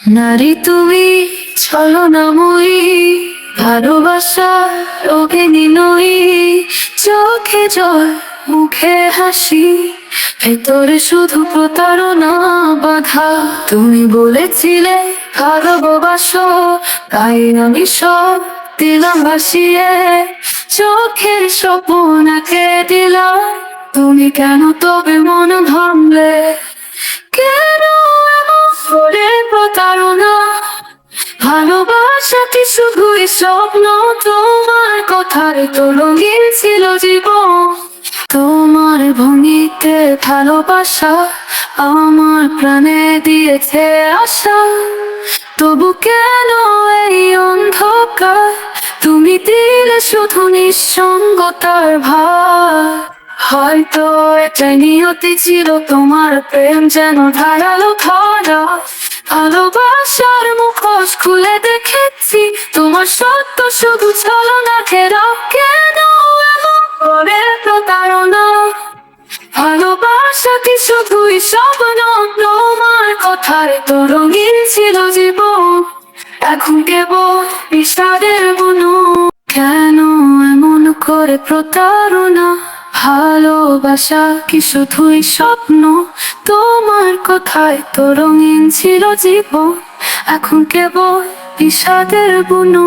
নারী তুমি চলো নামই ভালোবাসা রোগিনী নই চোখে জল, মুখে হাসি, ভেতরে শুধু প্রতারণা, বাধা। তুমি বলেছিলে ভালোবাসো, তাই আমি সব দিলাম ভাসিয়ে। চোখের স্বপ্নকে দিলাম, তুমি কেন তবে মন তোমার ভঙ্গিতে ভালোবাসা আমার প্রাণে দিয়েছে আশা। তবু কেন এই অন্ধকার? তুমি দিলে শুধু নিঃসঙ্গতার ভার। হয়তো এটাই নিয়তি ছিল তোমার প্রেম যেন ধারালো মুখোশ খুলে দেখেছি, তোমার সত্য শুধু ছলনা ঘেরা কেন এমন করে প্রতারণা। ভালোবাসা কি শুধুই তোমার তো রঙিন ছিল এখন কেবল কেন এমন করে প্রতারণা? ভালোবাসা কি শুধুই স্বপ্ন? তোমার কথায় তো রঙিন ছিল জীবন। এখন কেবল বিষাদের বুনো।